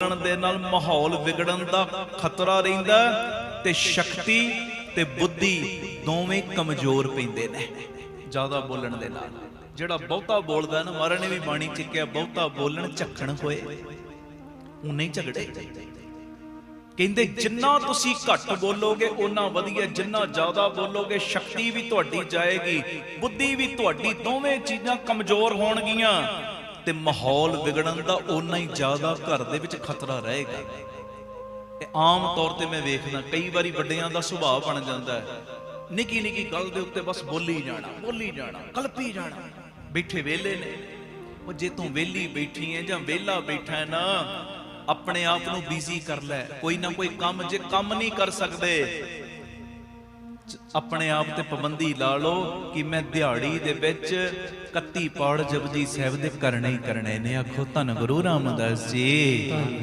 ਬੋਲਣ ਦੇ ਨਾਲ ਮਾਹੌਲ ਵਿਗੜਨ ਦਾ ਖਤਰਾ ਰਹਿੰਦਾ ਤੇ ਸ਼ਕਤੀ ਤੇ ਬੁੱਧੀ ਦੋਵੇਂ ਕਮਜ਼ੋਰ ਪੈਂਦੇ ਨੇ। ਜ਼ਿਆਦਾ ਬੋਲਣ ਦੇ ਨਾਲ। ਜਿਹੜਾ ਬਹੁਤਾ ਬੋਲਦਾ ਨਾ ਮਹਾਰਾਜ ਨੇ ਵੀ ਬਾਣੀ ਚ ਕਿਹਾ, ਬਹੁਤਾ ਬੋਲਣ ਝੱਖਣ ਹੋਏ। ਉਨੇ ਹੀ ਝਗੜੇ। ਕਹਿੰਦੇ, ਜਿੰਨਾ ਤੁਸੀਂ ਘੱਟ ਬੋਲੋਗੇ, ਓਨਾ ਵਧੀਆ। ਜਿੰਨਾ ਜ਼ਿਆਦਾ ਬੋਲੋਗੇ, ਸ਼ਕਤੀ ਵੀ ਤੁਹਾਡੀ ਜਾਏਗੀ, ਬੁੱਧੀ ਵੀ ਤੁਹਾਡੀ। ਦੋਵੇਂ ਚੀਜ਼ਾਂ ਕਮਜ਼ੋਰ ਹੋਣਗੀਆਂ। ਤੇ ਮਾਹੌਲ ਵਿਗੜਨ ਦਾ ਓਨਾ ਹੀ ਜ਼ਿਆਦਾ ਘਰ ਦੇ ਵਿੱਚ ਖਤਰਾ ਰਹੇਗਾ। ਤੇ ਆਮ ਤੌਰ ਤੇ ਮੈਂ ਵੇਖਦਾ, ਕਈ ਵਾਰੀ ਵੱਡਿਆਂ ਦਾ ਸੁਭਾਅ ਬਣ ਜਾਂਦਾ ਹੈ। ਨਿੱਕੀ ਨਿੱਕੀ ਗੱਲ ਦੇ ਉੱਤੇ ਬਸ ਬੋਲੀ ਜਾਣਾ ਬੋਲੀ ਜਾਣਾ, ਕਲਪੀ ਜਾਣਾ। ਬੈਠੇ ਵਿਹਲੇ ਨੇ। ਉਹ ਜੇ ਤੂੰ ਵਿਹਲੀ ਬੈਠੀ ਹੈ ਜਾਂ ਵਿਹਲਾ ਬੈਠਾ ਨਾ, ਆਪਣੇ ਆਪ ਨੂੰ ਬਿਜ਼ੀ ਕਰ ਲੈ। ਕੋਈ ਨਾ ਕੋਈ ਕੰਮ, ਜੇ ਕੰਮ ਨਹੀਂ ਕਰ ਸਕਦੇ ਆਪਣੇ ਆਪ ਤੇ ਪਾਬੰਦੀ ਲਾ ਲਓ ਕਿ ਮੈਂ ਦਿਹਾੜੀ ਦੇ ਵਿੱਚ 31 ਪੌੜ ਜਪਜੀ ਸਾਹਿਬ ਦੇ ਕਰਨੇ ਹੀ ਕਰਨੇ ਨੇ। ਆਖੋ ਧੰਨ ਗੁਰੂ ਰਾਮਦਾਸ ਜੀ।